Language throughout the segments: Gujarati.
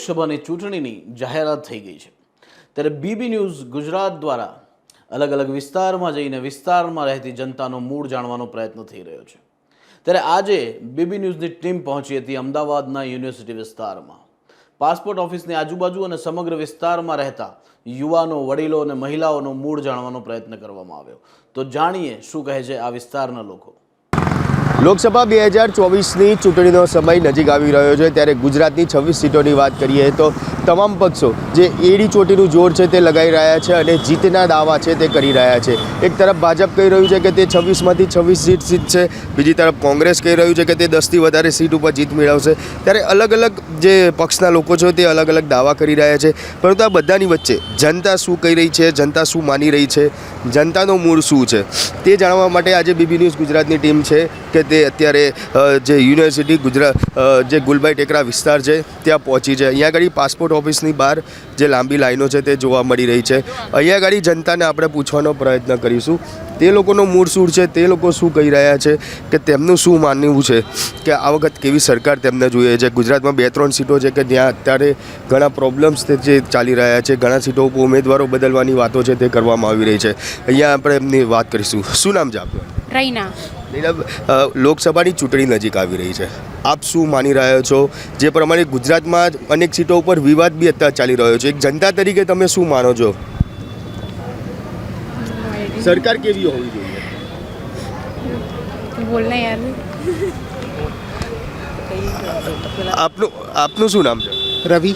લોકસભાની ચૂંટણીની જાહેરાત થઈ ગઈ છે. ત્યારે બીબી ન્યૂઝ ગુજરાત દ્વારા અલગ અલગ વિસ્તારમાં જઈને વિસ્તારમાં રહેતી જનતાનો મૂળ જાણવાનો પ્રયત્ન થઈ રહ્યો છે. ત્યારે આજે બીબી ન્યૂઝની ટીમ પહોંચી હતી અમદાવાદના યુનિવર્સિટી વિસ્તારમાં. પાસપોર્ટ ઓફિસની આજુબાજુ અને સમગ્ર વિસ્તારમાં રહેતા યુવાનો, વડીલો અને મહિલાઓનો મૂળ જાણવાનો પ્રયત્ન કરવામાં આવ્યો. તો જાણીએ શું કહે છે આ વિસ્તારના લોકો. લોકસભા બે હજાર ચોવીસની ચૂંટણીનો સમય નજીક આવી રહ્યો છે. ત્યારે ગુજરાતની છવ્વીસ સીટોની વાત કરીએ તો તમામ પક્ષો જે એડી ચોટીનું જોર છે તે લગાવી રહ્યા છે અને જીતના દાવા છે તે કરી રહ્યા છે. એક તરફ ભાજપ કહી રહ્યું છે કે તે છવ્વીસમાંથી છવ્વીસ સીટ સીટ છે. બીજી તરફ કોંગ્રેસ કહી રહ્યું છે કે તે દસથી વધારે સીટ ઉપર જીત મેળવશે. ત્યારે અલગ અલગ જે પક્ષના લોકો છે તે અલગ અલગ દાવા કરી રહ્યા છે. પરંતુ આ બધાની વચ્ચે જનતા શું કહી રહી છે? જનતા શું માની રહી છે? જનતાનો મૂળ શું છે? તે જાણવા માટે આજે બીબી ન્યૂઝ ગુજરાતની ટીમ છે કે તે અત્યારે જે યુનિવર્સિટી ગુજરાત જે ગુલબાઈ ટેકરા વિસ્તાર છે, ત્યાં પહોંચી છે. અહીંયા આગળ પાસપોર્ટ ઓફિસની બહાર જે લાંબી લાઈનો છે તે જોવા મળી રહી છે. અહીંયા આગળ જનતાને આપણે પૂછવાનો પ્રયત્ન કરીશું. તે લોકોનો મૂળ શું છે? તે લોકો શું કહી રહ્યા છે? કે તેમનું શું માનવું છે? કે આ વખત કેવી સરકાર તેમને જોઈએ છે? ગુજરાતમાં બે ત્રણ સીટો છે કે જ્યાં અત્યારે ઘણા પ્રોબ્લેમ્સ જે ચાલી રહ્યા છે, ઘણા સીટો ઉપર ઉમેદવારો બદલવાની વાતો છે તે કરવામાં આવી રહી છે. અહીંયા આપણે એમની વાત કરીશું. શું નામ છે આપનું? રૈના. નીલમ લોકસભાની ચૂંટણી નજીક આવી રહી છે. આપ શું માની રહ્યા છો? જે પ્રમાણે ગુજરાતમાં અનેક સીટો ઉપર વિવાદ બી અત્યારે ચાલી રહ્યો છે. એક જનતા તરીકે તમે શું માનો છો? સરકાર કેવી હોવી જોઈએ? બોલને યાર. આપનું આપનું શું નામ છે? રવિ.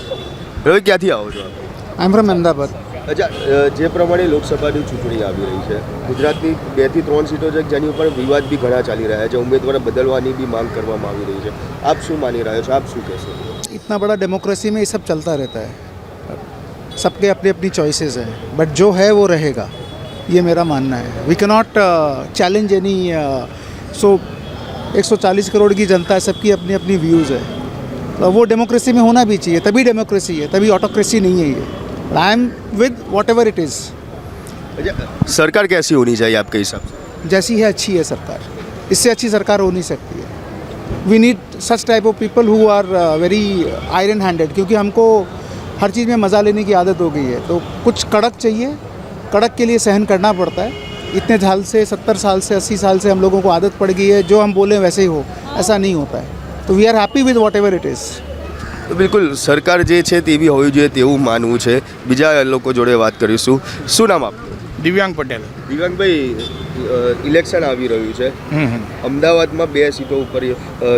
રવિ ક્યાંથી આવો છો આઈ એમ ફ્રોમ અમદાવાદ અચ્છા અ, જે પ્રમાણે લોકસભાની ચૂંટણી આવી રહી છે ગુજરાતની બે થી ત્રણ સીટો છે જેની ઉપર વિવાદ બી ઘણા ચાલી રહ્યા છે ઉમેદવાર બદલવાની બી માંગ કરવામાં આવી રહી છે આપ શું માની રહ્યા છો આપ શું કહેશો इतना बड़ा डेमोक्रेसी में ये सब चलता रहता है सबके अपनी अपनी चॉइसेस हैं बट जो है वो रहेगा ये मेरा मानना है we can not challenge any so 140 crore की जनता है सबकी अपनी अपनी व्यूज़ है तो वो डेमोक्रेसी में होना भी चाहिए तभी डेमोक्रेसी है तभी ऑटोक्रेसी नहीं है ये I am with whatever it is सरकार कैसी होनी चाहिए आपके हिसाब से? जैसी है अच्छी है सरकार। इससे अच्छी सरकार हो नहीं सकती है। We need such type of people who are very iron handed क्योंकि हमको हर चीज़ में मज़ा लेने की आदत हो गई है। तो कुछ कड़क चाहिए। कड़क के लिए सहन करना पड़ता है। इतने साल से सत्तर साल से अस्सी साल से हम लोगों को आदत पड़ गई है। जो हम बोलें वैसे ही हो। ऐसा नहीं होता है। तो we are happy with whatever it is તો બિલકુલ સરકાર જે છે તેવી હોવી જોઈએ તેવું માનવું છે. બીજા લોકો જોડે વાત કરીશું. શું નામ આપનું? દિવ્યાંગ પટેલ. દિવ્યાંગભાઈ ઇલેક્શન આવી રહ્યું છે. અમદાવાદમાં બે સીટો ઉપર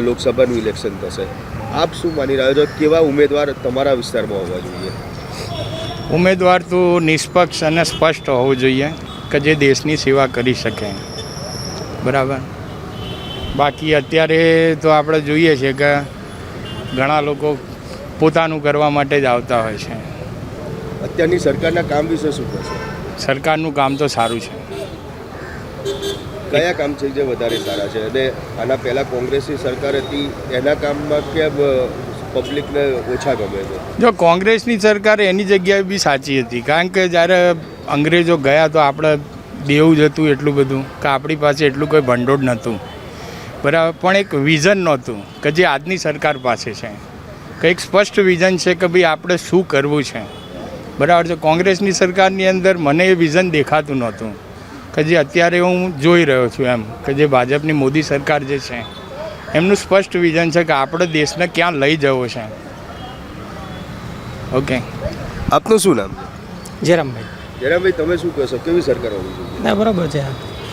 લોકસભાનું ઇલેક્શન થશે. આપ શું માની રહ્યા છો? કેવા ઉમેદવાર તમારા વિસ્તારમાં હોવા જોઈએ? ઉમેદવાર તો નિષ્પક્ષ અને સ્પષ્ટ હોવું જોઈએ કે જે દેશની સેવા કરી શકે. બરાબર? બાકી અત્યારે તો આપણે જોઈએ છે કે ઘણા લોકો પોતાનું કરવા માટે જ આવતા હોય છે. અત્યારની સરકારના કામ વિશે શું કહેશો? સરકારનું કામ તો સારું છે. કયા કામ છે જે વધારે સારા છે? અને આના પહેલાં કોંગ્રેસની સરકાર હતી એના કામમાં કેમ પબ્લિકને ઓછા ગમે છે? જો કોંગ્રેસની સરકાર એની જગ્યાએ બી સાચી હતી. કારણ કે જ્યારે અંગ્રેજો ગયા તો આપણે દેવું જ હતું એટલું બધું કે આપણી પાસે એટલું કોઈ ભંડોળ નહોતું. બરાબર પણ એક વિઝન નહોતું કે જે આજની સરકાર પાસે છે. કંઈક સ્પષ્ટ વિઝન છે કે ભાઈ આપણે શું કરવું છે. બરાબર છે? કોંગ્રેસની સરકારની અંદર મને એ વિઝન દેખાતું નહોતું. કે જે અત્યારે હું જોઈ રહ્યો છું એમ કે જે ભાજપની મોદી સરકાર જે છે એમનું સ્પષ્ટ વિઝન છે કે આપણે દેશને ક્યાં લઈ જવો છે. ઓકે આપનું શું નામ? જયરામભાઈ. જયરામભાઈ તમે શું કહેશો કેવી સરકાર હોવી જોઈએ? ના બરાબર છે.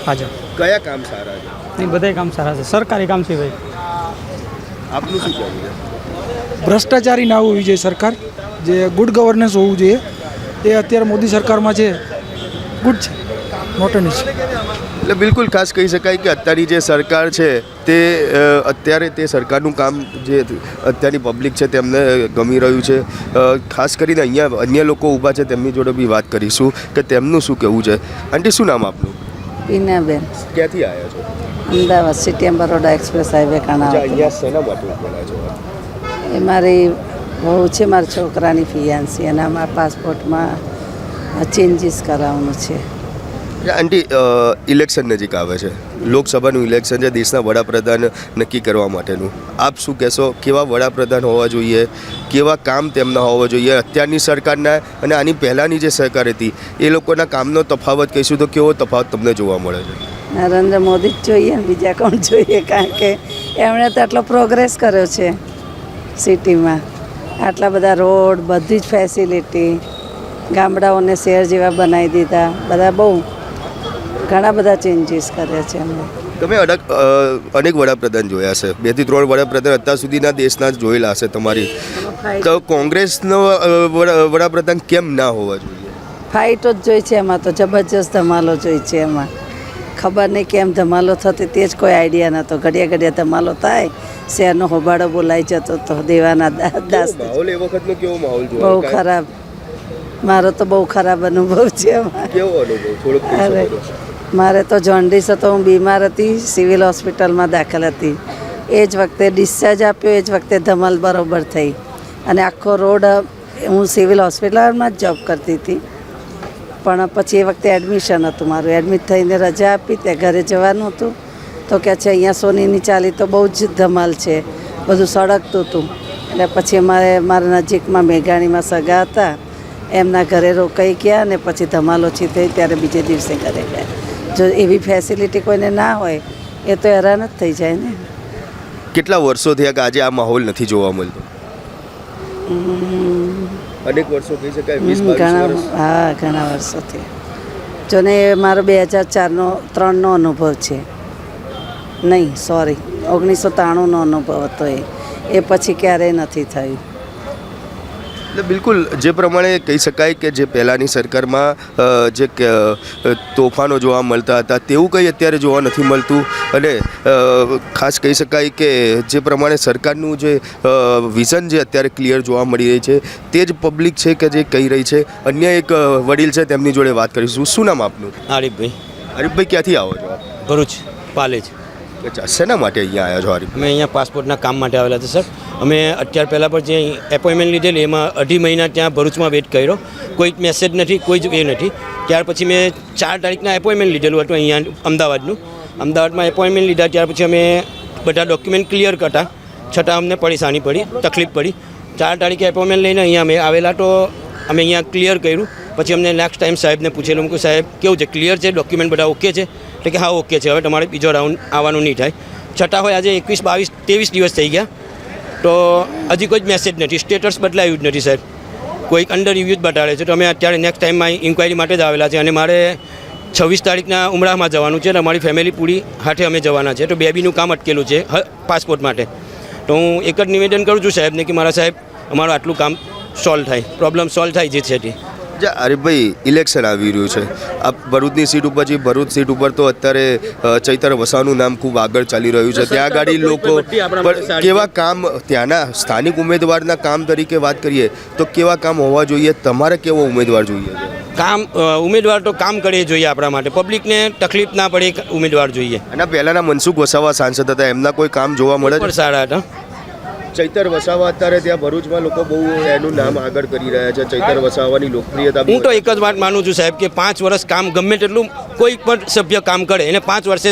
ભાજપ કયા કામ સારા છે? નહીં બધાય કામ સારા છે. સરકારી કામ છે ભાઈ. આપનું શું કહેવું છે? ભ્રષ્ટાચારી ના હોવી જોઈએ સરકાર જે ગુડ ગવર્નન્સ હોવું જોઈએ. એ અત્યારે મોદી સરકારમાં છે. ગુડ છે. નોટ એન ઇશ્યુ એટલે બિલકુલ ખાસ કહી શકાય કે અત્યારની જે સરકાર છે તે અત્યારે તે સરકારનું કામ જે અત્યારની પબ્લિક છે તેમને ગમી રહ્યું છે. ખાસ કરીને અહીંયા અન્ય લોકો ઊભા છે તેમની જોડે બી વાત કરીશું કે તેમનું શું કહેવું છે. આંટી શું નામ આપનું? પીનાબેન. ક્યાંથી આવ્યા છો? Ahmedabad city Baroda express highway કાણા અહીંયા સેના માટે બોલાય છો? એ મારી બહુ છે મારા છોકરાની ફિયાન્સી અને અમારા પાસપોર્ટમાં ચેન્જીસ કરાવવાનું છે. આંટી ઇલેક્શન નજીક આવે છે. લોકસભાનું ઇલેક્શન છે દેશના વડાપ્રધાન નક્કી કરવા માટેનું. આપ શું કહેશો? કેવા વડાપ્રધાન હોવા જોઈએ? કેવા કામ તેમના હોવા જોઈએ? અત્યારની સરકારના અને આની પહેલાંની જે સરકાર હતી એ લોકોના કામનો તફાવત કહીશું તો કેવો તફાવત તમને જોવા મળે છે? નરેન્દ્ર મોદી જ જોઈએ બીજા કોણ જોઈએ? કારણ કે એમણે તો આટલો પ્રોગ્રેસ કર્યો છે. સિટીમાં. આટલા બધા રોડ બધી જ ફેસિલિટી ગામડાઓને શહેર જેવા બનાવી દીધા. બધા બહુ ઘણા બધા ચેન્જીસ કર્યા છે એમણે તમે અડક અનેક વડાપ્રધાન જોયા છે બેથી ત્રણ વડાપ્રધાન અત્યાર સુધીના દેશના જ જોયેલા હશે તમારી. તો કોંગ્રેસનો વડાપ્રધાન કેમ ના હોવા જોઈએ? ફાઇટો જ જોઈ છે એમાં તો જબરજસ્ત ધમાલો જોઈ છે એમાં. ખબર નહીં કેમ ધમાલો થતી તે જ કોઈ આઈડિયા નહોતો. ઘડિયા ઘડિયા ધમાલો થાય શહેરનો હોબાળો બોલાઈ જતો તો દેવાના દાસ બહુ ખરાબ. મારો તો બહુ ખરાબ અનુભવ છે અરે મારે તો જોન્ડિસ હતો હું બીમાર હતી સિવિલ હોસ્પિટલમાં દાખલ હતી. એ જ વખતે ડિસ્ચાર્જ આપ્યો એ જ વખતે ધમાલ બરોબર થઈ. અને આખો રોડ હું સિવિલ હોસ્પિટલમાં જ જોબ કરતી હતી. પણ પછી એ વખતે એડમિશન હતું મારું. એડમિટ થઈને રજા આપી ત્યાં ઘરે જવાનું હતું. તો કે છે અહીંયા સોનીની ચાલી તો બહુ જ ધમાલ છે. બધું સળગતું હતું. એટલે પછી અમારે મારા નજીકમાં મેઘાણીમાં સગા હતા. એમના ઘરે રોકાઈ ગયા અને પછી ધમાલ ઓછી થઈ ત્યારે બીજે દિવસે ઘરે ગયા. જો એવી ફેસિલિટી કોઈને ના હોય એ તો હેરાન જ થઈ જાય ને. કેટલા વર્ષોથી આજે આ માહોલ નથી જોવા મળતો? અનેક વર્ષો કહી શકાય વીસ વર્ષ. હા ઘણા વર્ષોથી. જો ને મારો બે હજાર ચારનો ત્રણનો અનુભવ છે. નહીં સોરી ઓગણીસો ત્રાણુંનો અનુભવ હતો એ. એ પછી ક્યારેય નથી થયું. એટલે બિલકુલ જે પ્રમાણે કહી શકાય કે જે પહેલાંની સરકારમાં જે તોફાનો જોવા મળતા હતા તેવું કંઈ અત્યારે જોવા નથી મળતું. અને ખાસ કહી શકાય કે જે પ્રમાણે સરકારનું જે વિઝન જે અત્યારે ક્લિયર જોવા મળી રહી છે તે જ પબ્લિક છે કે જે કહી રહી છે. અન્ય એક વડીલ છે તેમની જોડે વાત કરીશું. શું નામ આપનું? હરીફભાઈ. હરીફભાઈ ક્યાંથી આવો છો? ભરૂચ પાલેજ. અચ્છા, શેના માટે અહીંયા આવ્યા છો હરીફ અમે અહીંયા પાસપોર્ટના કામ માટે આવેલા હતા સર. અમે અત્યાર પહેલાં પણ જે એપોઇન્ટમેન્ટ લીધેલી, એમાં અઢી મહિના ત્યાં ભરૂચમાં વેઇટ કર્યો. કોઈ મેસેજ નથી, કોઈ જ એ નથી. ત્યાર પછી મેં ચાર તારીખના એપોઇન્ટમેન્ટ લીધેલું હતું અહીંયા અમદાવાદનું. અમદાવાદમાં એપોઇન્ટમેન્ટ લીધા, ત્યાર પછી અમે બધા ડોક્યુમેન્ટ ક્લિયર કરતા. છતાં અમને પરેશાની પડી, તકલીફ પડી. ચાર તારીખે એપોઇન્ટમેન્ટ લઈને અહીંયા અમે આવેલા તો અમે અહીંયા ક્લિયર કર્યું. પછી અમને નેક્સ્ટ ટાઈમ સાહેબને પૂછેલું કે સાહેબ, કેવું છે? ક્લિયર છે? ડોક્યુમેન્ટ બધા ઓકે છે? એટલે કે હા, ઓકે છે. હવે તમારે બીજો રાઉન્ડ આવવાનું નહીં થાય. છતાં હોય આજે એકવીસ, બાવીસ, ત્રેવીસ દિવસ થઈ ગયા. તો હજી કોઈ જ મેસેજ નથી. સ્ટેટસ બદલાયું જ નથી, સાહેબ. કોઈક અંડર રિવ્યૂ જ બતાડે છે. તો અમે અત્યારે નેક્સ્ટ ટાઈમમાં ઇન્કવાયરી માટે જ આવેલા છે. અને મારે છવ્વીસ તારીખના ઉમરાહમાં જવાનું છે અને અમારી ફેમિલી પૂરી હાથે અમે જવાના છે. તો બેબીનું કામ અટકેલું છે પાસપોર્ટ માટે. તો હું એક જ નિવેદન કરું છું સાહેબને કે મારા સાહેબ, અમારું આટલું કામ સોલ્વ થાય. પ્રોબ્લેમ સોલ્વ થાય જે છે તે. જે હરીફભાઈ ઇલેક્શન આવી રહ્યું છે. આ ભરૂચની સીટ ઉપર છે ભરૂચ સીટ ઉપર તો અત્યારે ચૈતર વસાનું નામ ખૂબ આગળ ચાલી રહ્યું છે. ત્યાં આગળ લોકો કેવા કામ ત્યાંના સ્થાનિક ઉમેદવારના કામ તરીકે વાત કરીએ તો કેવા કામ હોવા જોઈએ? તમારે કેવો ઉમેદવાર જોઈએ? કામ ઉમેદવાર તો કામ કરે જોઈએ આપણા માટે. પબ્લિકને તકલીફ ના પડે ઉમેદવાર જોઈએ. અને પહેલાંના મનસુખ વસાવા સાંસદ હતા એમના કોઈ કામ જોવા મળે સારા હતા. ચૈતર વસાવા અત્યારે ત્યાં ભરૂચમાં લોકો બહુ એનું નામ આગળ કરી રહ્યા છે. ચૈતર વસાવાની લોકપ્રિયતા હું તો એક જ વાત માનું છું સાહેબ કે પાંચ વર્ષ કામ ગમે તેટલું કોઈ પણ સભ્ય કામ કરે એને પાંચ વર્ષે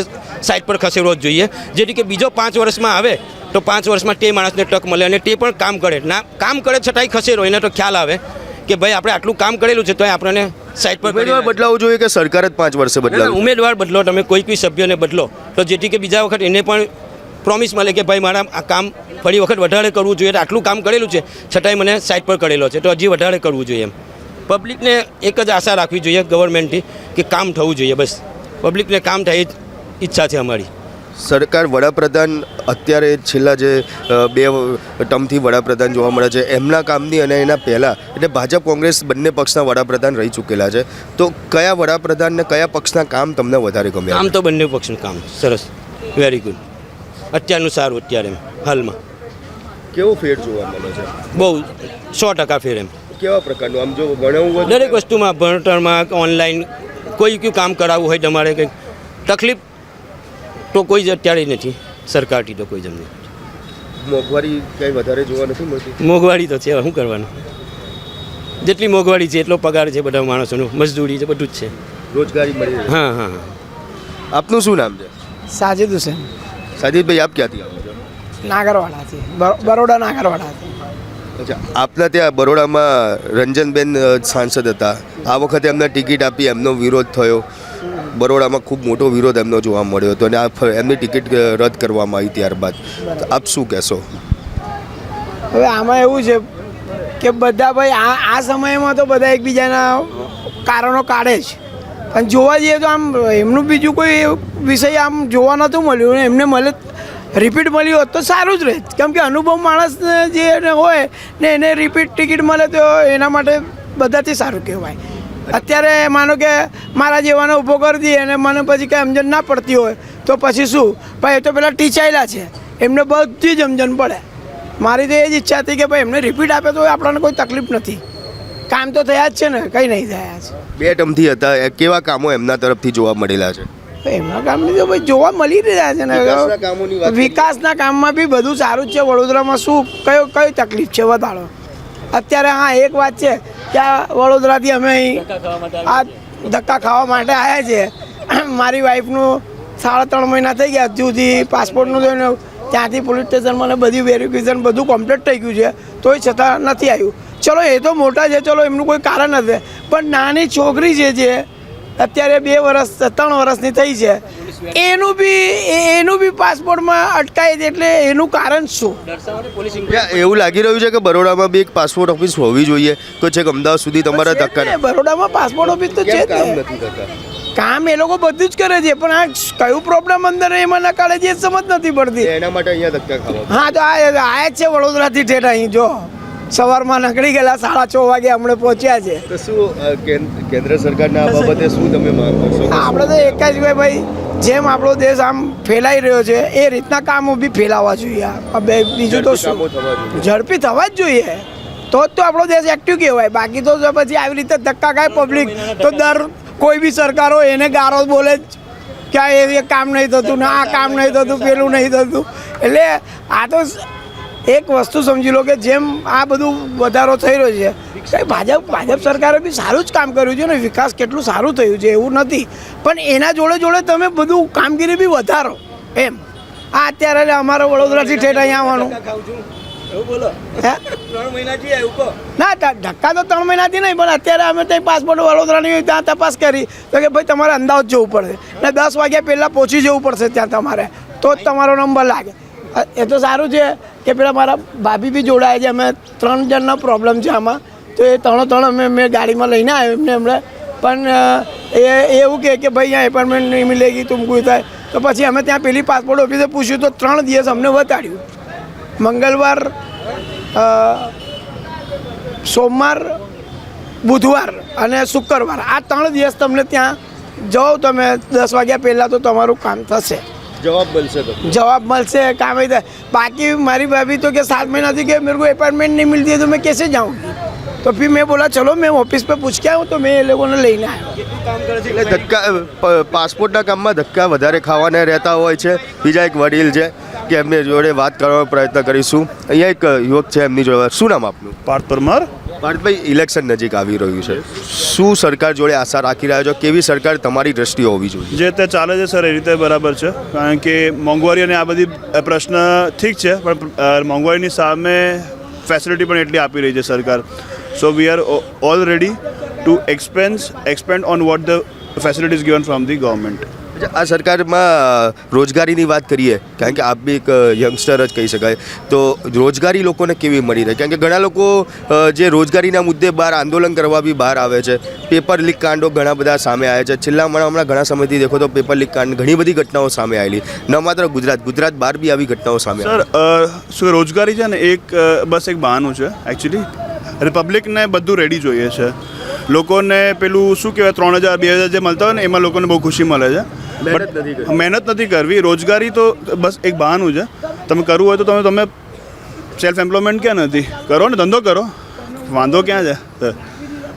સાઈડ પર ખસેડવો જ જોઈએ. જેથી કે બીજો પાંચ વર્ષમાં આવે તો પાંચ વર્ષમાં તે માણસને તક મળે અને તે પણ કામ કરે. ના કામ કરે છતાંય ખસેડો એને તો ખ્યાલ આવે કે ભાઈ આપણે આટલું કામ કરેલું છે તો આપણને સાઈડ પર ઉમેદવાર બદલાવું જોઈએ કે સરકાર જ પાંચ વર્ષે ના, ઉમેદવાર બદલો તમે કોઈ કોઈ સભ્યને બદલો. તો જેથી કે બીજા વખત એને પણ પ્રોમિસ મળે કે ભાઈ મારા આ કામ ફરી વખત વધારે કરવું જોઈએ. આટલું કામ કરેલું છે છતાંય મને સાઇટ પર કરેલો છે. તો હજી વધારે કરવું જોઈએ એમ. પબ્લિકને એક જ આશા રાખવી જોઈએ ગવર્મેન્ટથી કે કામ થવું જોઈએ બસ. પબ્લિકને કામ થાય એ ઈચ્છા છે અમારી. સરકાર વડાપ્રધાન અત્યારે છેલ્લા જે બે ટર્મથી વડાપ્રધાન જોવા મળે છે એમના કામની અને એના પહેલાં એટલે ભાજપ કોંગ્રેસ બંને પક્ષના વડાપ્રધાન રહી ચૂકેલા છે. તો કયા વડાપ્રધાન ને કયા પક્ષના કામ તમને વધારે ગમે આમ તો બંને પક્ષનું કામ. સરસ. વેરી ગુડ અત્યારનું સારું અત્યારે એમ હાલમાં. કેવો ફેર જોવા મળે છે? બહુ સો ટકા ફેર એમ. કેવા પ્રકારનું? આમ જો ભણવું હોય દરેક વસ્તુમાં ભણતરમાં ઓનલાઈન કોઈ કયું કામ કરાવવું હોય તમારે કંઈક તકલીફ તો કોઈ જ અત્યારે નથી. સરકારથી તો કોઈ જમની મોંઘવારી કંઈ વધારે જોવા નથી મળતી? મોંઘવારી તો છે શું કરવાનું? જેટલી મોંઘવારી છે એટલો પગાર છે બધા માણસોનો મજદૂરી છે બધું જ છે. રોજગારી મળી હા હા. આપનું શું નામ છે? સાજિદ હુસેન. સાજીદભાઈ આપ ક્યાંથી નાગરવાડાથી બરોડા નાગરવાડાથી અચ્છા આપના ત્યાં બરોડામાં રંજનબેન સાંસદ હતા. આ વખતે એમને ટિકિટ આપી એમનો વિરોધ થયો. બરોડામાં ખૂબ મોટો વિરોધ એમનો જોવા મળ્યો હતો અને આ એમની ટિકિટ રદ કરવામાં આવી ત્યારબાદ. આપ શું કહેશો? હવે આમાં એવું છે કે બધા ભાઈ આ આ સમયમાં તો બધા એકબીજાના કારણો કાઢે જ. પણ જોવા જઈએ તો આમ એમનું બીજું કોઈ વિષય આમ જોવા નહોતું મળ્યું એમને મળે રિપીટ મળ્યું હોત તો સારું જ રહે કેમ કે અનુભવ માણસને જે એને હોય ને એને રિપીટ ટિકિટ મળે તો એના માટે બધાથી સારું કહેવાય. અત્યારે માનો કે મારા જેવાનો ઊભો કરી દઈએ અને મને પછી કંઈ સમજણ ના પડતી હોય તો પછી શું? ભાઈ, એ તો પેલા ટીચાયેલા છે. એમને બધી જ સમજણ પડે. મારી તો એ જ ઈચ્છા હતી કે ભાઈ, એમને રિપીટ આપે તો આપણને કોઈ તકલીફ નથી. કામ તો થયા જ છે ને, કંઈ નહીં થયા છે. બે ટમથી હતા. કેવા કામો એમના તરફથી જોવા મળેલા છે? એમના કામની તો ભાઈ જોવા મળી રહ્યા છે ને. વિકાસના કામમાં બી બધું સારું જ છે. વડોદરામાં શું કયો કઈ તકલીફ છે વધારો? અત્યારે હા એક વાત છે કે આ વડોદરાથી અમે અહીં આ ધક્કા ખાવા માટે આવ્યા છે. મારી વાઈફનું સાડા ત્રણ મહિના થઈ ગયા. હજુ સુધી પાસપોર્ટનું થયું ત્યાંથી પોલીસ સ્ટેશનમાં મને બધી વેરિફિકેશન બધું કમ્પ્લીટ થઈ ગયું છે. તોય છતાં નથી આવ્યું. ચલો એ તો મોટા છે. ચલો એમનું કોઈ કારણ નથી. પણ નાની છોકરી જે છે જે અત્યારે બે વર્ષ ત્રણ વર્ષની થઈ છે. એનું બી એનું બી પાસપોર્ટમાં અટકાય છે એટલે એનું કારણ શું? એવું લાગી રહ્યું છે કે બરોડામાં બી એક પાસપોર્ટ ઓફિસ હોવી જોઈએ તો છેક અમદાવાદ સુધી તમારા ધક્કા બરોડામાં પાસપોર્ટ ઓફિસ તો છે જ કામ ને. નથી કરતા? કામ એ લોકો બધું જ કરે છે પણ આ કયું પ્રોબ્લેમ અંદર એમાં નકાળે છે એ સમજ નથી પડતી. એના માટે અહીંયા ધક્કા ખાવા. હા તો આ આ જ છે વડોદરાથી ઠેઠ અહીં જો. સવારમાં નકળી ગયેલા સાડા છ વાગે અમને પહોંચ્યા છે. તો શું કેન્દ્ર સરકારના બાબતે શું તમે આપણે તો એક જ ભાઈ ભાઈ જેમ આપણો દેશ આમ ફેલાઈ રહ્યો છે એ રીતના કામો બી ફેલાવા જોઈએ. આ બે બીજું તો શું. ઝડપી થવા જ જોઈએ. તો જ તો આપણો દેશ એક્ટિવ કહેવાય. બાકી તો પછી આવી રીતે ધક્કા ખાય પબ્લિક તો દર કોઈ બી સરકાર હોય એને ગારો બોલે જ કે આ એ કામ નહીં થતું ને આ કામ નહીં થતું પેલું નહીં થતું. એટલે આ તો એક વસ્તુ સમજી લો કે જેમ આ બધું વધારો થઈ રહ્યો છે સાહેબ ભાજપ ભાજપ સરકારે બી સારું જ કામ કર્યું છે ને વિકાસ કેટલું સારું થયું છે એવું નથી. પણ એના જોડે જોડે તમે બધું કામગીરી બી વધારો એમ. આ અત્યારે અમારે વડોદરાથી ઠેઠ અહીંયા આવવાનું. ના ધક્કા તો ત્રણ મહિનાથી નહીં પણ અત્યારે અમે ત્યાં પાસપોર્ટ વડોદરાની ત્યાં તપાસ કરી. તો કે ભાઈ તમારે અમદાવાદ જવું પડશે. ને દસ વાગ્યા પહેલાં પહોંચી જવું પડશે ત્યાં તમારે. તો જ તમારો નંબર લાગે. એ તો સારું છે કે પેલા મારા ભાભી બી જોડાયા છે. અમે ત્રણ જણનો પ્રોબ્લેમ છે આમાં. તો એ ત્રણો ત્રણ અમે મેં ગાડીમાં લઈને આવ્યો એમને એમણે. પણ એ એવું કહે કે ભાઈ, અહીંયા એપોઇન્ટમેન્ટ નહીં મિલેગી તુમકું થાય. તો પછી અમે ત્યાં પેલી પાસપોર્ટ ઓફિસે પૂછ્યું તો ત્રણ દિવસ અમને વતાડ્યું. મંગળવાર સોમવાર, બુધવાર અને શુક્રવાર. આ ત્રણ દિવસ તમને ત્યાં જાઓ, તમે દસ વાગ્યા પહેલાં તો તમારું કામ થશે. જવાબ મળશે તો જવાબ મળશે કામ ही થાય बाकी मारी भाभी तो क्या सात महीना थी कि मेरे को अपार्टमेंट नहीं मिलती है तो मैं कैसे जाऊँगी तो फिर मैं बोला चलो मैं ऑफिस पे पूछ के आऊँ तो मैं ये लोगों ने लेने आया એટલે ધક્કા પ- પાસપોર્ટના કામમાં ધક્કા વધારે ખાવાના રહેતા હોય છે બીજા એક વડીલ છે કે એમની જોડે વાત કરવાનો પ્રયત્ન કરીશું અહીંયા એક યુવક છે એમની જોડે શું નામ આપનું પાર્થ પરમાર ભારતભાઈ ઇલેક્શન નજીક આવી રહ્યું છે. શું સરકાર જોડે આશા રાખી રહ્યા છો? કેવી સરકાર તમારી દ્રષ્ટિએ હોવી જોઈએ? જે તે ચાલે છે સર, એ રીતે બરાબર છે. કારણ કે મોંઘવારી અને આ બધી પ્રશ્ન ઠીક છે, પણ મોંઘવારીની સામે ફેસિલિટી પણ એટલી આપી રહી છે સરકાર. So we are all ready to expense expand on what the facilities given from the government આ સરકારમાં રોજગારીની વાત કરીએ કારણ કે આપ બી એક યંગસ્ટર જ કહી શકાય તો રોજગારી લોકોને કેવી મળી રહે? કારણ કે ઘણા લોકો જે રોજગારીના મુદ્દે બહાર આંદોલન કરવા બી બહાર આવે છે પેપર લીક કાંડો ઘણા બધા સામે આવે છે. છેલ્લા હમણાં ઘણા સમયથી દેખો તો પેપર લીક કાંડ ઘણી બધી ઘટનાઓ સામે આવેલી ન માત્ર ગુજરાત ગુજરાત બહાર બી આવી ઘટનાઓ સામે સર શું રોજગારી છે ને એક બસ એક બહાનું છે એકચ્યુઅલી રિપબ્લિકને બધું રેડી જોઈએ છે. લોકોને પેલું શું કહેવાય ત્રણ હજાર બે હજાર જે મળતા હોય ને એમાં લોકોને બહુ ખુશી મળે છે. મહેનત નથી કરવી. મહેનત નથી કરવી. રોજગારી તો બસ એક બહાનું છે. તમે કરવું હોય તો તમે તમે સેલ્ફ એમ્પ્લોયમેન્ટ ક્યાં નથી? કરો ને ધંધો કરો. વાંધો ક્યાં છે?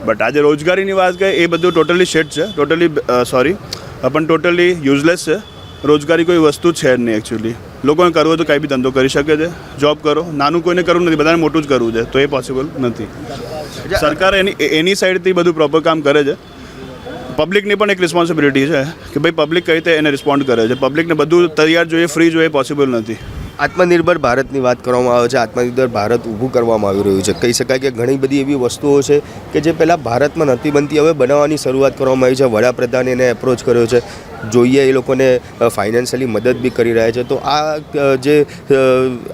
બટ આજે રોજગારીની વાત કરીએ એ બધું ટોટલી શેટ છે. ટોટલી સોરી પણ ટોટલી યુઝલેસ છે. રોજગારી કોઈ વસ્તુ છે જ નહીં એકચ્યુઅલી લોકોને કરવું હોય તો કંઈ બી ધંધો કરી શકે છે. જોબ કરો. નાનું કોઈને કરવું નથી બધાને મોટું જ કરવું છે. તો એ પોસિબલ નથી. સરકાર એની એની સાઈડથી બધું પ્રોપર કામ કરે છે. પબ્લિકની પણ એક રિસ્પોન્સિબિલિટી છે કે ભાઈ પબ્લિક કઈ રીતે એને રિસ્પોન્ડ કરે છે. પબ્લિકને બધું તૈયાર જોઈએ ફ્રી જોઈએ પોસિબલ નથી. આત્મનિર્ભર ભારતની વાત કરવામાં આવે છે આત્મનિર્ભર ભારત ઊભું કરવામાં આવી રહ્યું છે. કહી શકાય કે ઘણી બધી એવી વસ્તુઓ છે કે જે પહેલાં ભારતમાં નહોતી બનતી હવે બનાવવાની શરૂઆત કરવામાં આવી છે. વડાપ્રધાને એને એપ્રોચ કર્યો છે. જોઈએ એ લોકોને ફાઇનાન્શિયલી મદદ બી કરી રહ્યા છે. તો આ જે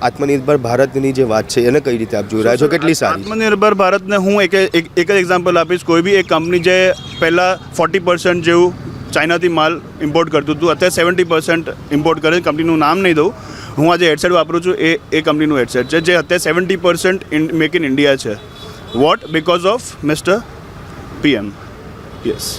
આત્મનિર્ભર ભારતની જે વાત છે એને કઈ રીતે આપ જોઈ રહ્યા છો? કેટલી સારી? આત્મનિર્ભર ભારતને હું એક એક એક જ એક્ઝામ્પલ આપીશ. કોઈ બી એક કંપની જે પહેલાં ફોર્ટી પર્સન્ટ જેવું ચાઇનાથી માલ ઇમ્પોર્ટ કરતું હતું અત્યારે સેવન્ટી પર્સન્ટ ઇમ્પોર્ટ કરે છે. કંપનીનું નામ નહીં દઉં. હું આજે હેડસેટ વાપરું છું એ એ કંપનીનું હેડસેટ છે જે અત્યારે seventy percent make in India છે. What because of mister PM yes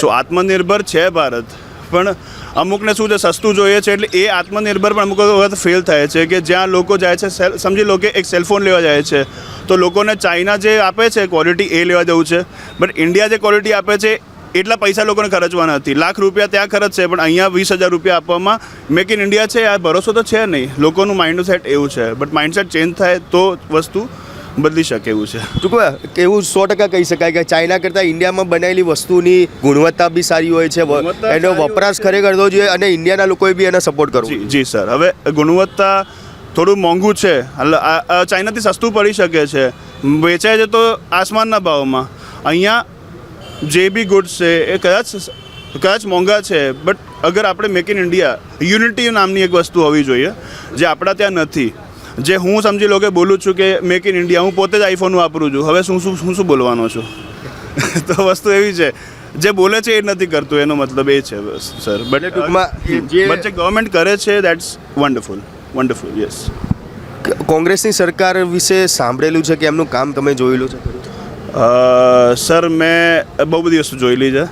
so આત્મનિર્ભર છે ભારત. પણ અમુકને શું છે સસ્તું જોઈએ છે એટલે એ આત્મનિર્ભર પણ અમુક વખત ફેલ થાય છે કે જ્યાં લોકો જાય છે સમજી લો કે એક સેલફોન લેવા જાય છે તો લોકોને ચાઇના જે આપે છે ક્વોલિટી એ લેવા જવું છે. બટ ઇન્ડિયા જે ક્વોલિટી આપે છે એટલા પૈસા લોકોને ખર્ચવાના નથી લાખ રૂપિયા ત્યાં ખર્ચશે પણ અહીંયા વીસ હજાર રૂપિયા આપવામાં મેક ઇન ઇન્ડિયા છે. આ ભરોસો તો છે નહીં. લોકોનું માઇન્ડસેટ એવું છે. બટ માઇન્ડસેટ ચેન્જ થાય તો વસ્તુ બદલી શકે એવું છે. ટૂંકમાં કે એવું સો ટકા કહી શકાય કે ચાઇના કરતાં ઇન્ડિયામાં બનાવેલી વસ્તુની ગુણવત્તા બી સારી હોય છે. એનો વપરાશ ખરેખર કરવો જોઈએ અને ઇન્ડિયાના લોકોએ બી એને સપોર્ટ કરવો જી સર. હવે ગુણવત્તા થોડું મોંઘું છે. ચાઇનાથી સસ્તું પડી શકે છે. વેચાય છે તો આસમાનના ભાવમાં. અહીંયા જે બી ગુડ્સ છે એ કદાચ કદાચ મોંઘા છે બટ અગર આપણે મેક ઇન ઇન્ડિયા યુનિટી નામની એક વસ્તુ હોવી જોઈએ જે આપણા ત્યાં નથી. જે હું સમજી લો કે બોલું છું કે મેક ઇન ઇન્ડિયા હું પોતે જ આઈફોન વાપરું છું. હવે શું શું શું શું બોલવાનો છું? તો વસ્તુ એવી છે જે બોલે છે એ નથી કરતું એનો મતલબ એ છે બસ સર બટ ટૂંકમાં જે- ગવર્મેન્ટ કરે છે દેટ્સ વન્ડરફુલ વન્ડરફુલ યસ કોંગ્રેસની સરકાર વિશે સાંભળેલું છે કે એમનું કામ તમે જોયેલું છે? સર, મેં બહુ બધી વસ્તુ જોયેલી છે.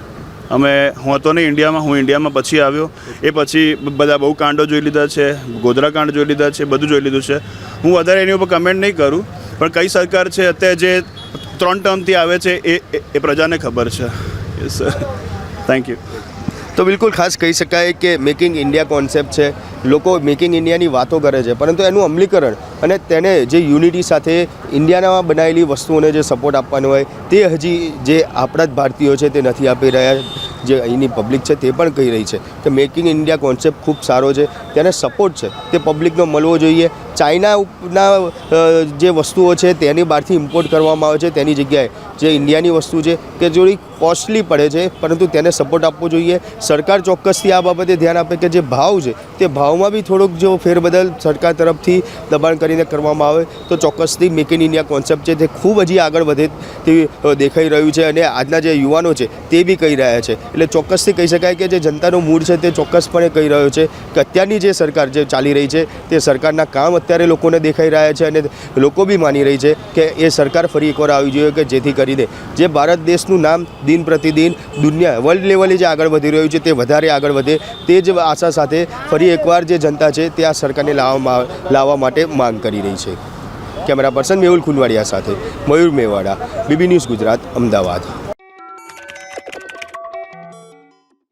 અમે, હું હતો નહીં ઇન્ડિયામાં, હું ઇન્ડિયામાં પછી આવ્યો. એ પછી બધા બહુ કાંડો જોઈ લીધા છે, ગોધરા કાંડ જોઈ લીધા છે, બધું જોઈ લીધું છે. હું વધારે એની ઉપર કમેન્ટ નહીં કરું, પણ કઈ સરકાર છે, અત્યારે જે ત્રણ ટર્મથી આવે છે, એ, એ- પ્રજાને ખબર છે. સર થેન્ક યુ તો બિલકુલ ખાસ કહી શકાય કે મેકિંગ ઇન્ડિયા કોન્સેપ્ટ છે. લોકો મેકિંગ ઇન્ડિયાની વાતો કરે છે, પરંતુ એનું અમલીકરણ અને તેને જે યુનિટી સાથે ઇન્ડિયાના બનાવેલી વસ્તુઓને જે સપોર્ટ આપવાનો હોય, તે હજી જે આપણા જ ભારતીયો છે તે નથી આપી રહ્યા, જે અહીંની પબ્લિક છે તે પણ કહી રહી છે કે મેકિંગ ઇન્ડિયા કોન્સેપ્ટ ખૂબ સારો છે, તેને સપોર્ટ છે તે પબ્લિકનો મળવો જોઈએ. ચાઇનાના જે વસ્તુઓ છે તેની બહારથી ઇમ્પોર્ટ કરવામાં આવે છે, તેની જગ્યાએ જે ઇન્ડિયાની વસ્તુ છે કે જોડી કોસ્ટલી પડે છે, પરંતુ તેને સપોર્ટ આપવો જોઈએ. સરકાર ચોક્કસથી આ બાબતે ધ્યાન આપે કે જે ભાવ છે, તે ભાવમાં બી થોડોક જો ફેરબદલ સરકાર તરફથી દબાણ કરીને કરવામાં આવે, તો ચોક્કસથી મેક ઇન ઇન્ડિયા કોન્સેપ્ટ છે તે ખૂબ હજી આગળ વધે તેવી દેખાઈ રહ્યું છે અને આજના જે યુવાનો છે તે બી કહી રહ્યા છે. એટલે ચોક્કસથી કહી શકાય કે જે જનતાનો મૂડ છે તે ચોક્કસપણે કહી રહ્યો છે કે અત્યારની જે સરકાર જે ચાલી રહી છે તે સરકારના કામ અત્યારે લોકોને દેખાઈ રહ્યા છે અને લોકો બી માની રહી છે કે એ સરકાર ફરી એકવાર આવી જોઈએ કે જેથી કરીને જે ભારત દેશનું નામ દિન પ્રતિદિન દુનિયા વર્લ્ડ લેવલે જે આગળ વધી રહ્યું છે તે વધારે આગળ વધે તે જ આશા સાથે ફરી એકવાર જે જનતા છે તે આ સરકારને લાવવામાં લાવવા માટે માંગ કરી રહી છે. કેમેરા પર્સન મેહુલ ખુનવાડિયા સાથે મયુર મેવાડા, બીબી ન્યૂઝ ગુજરાત, અમદાવાદ.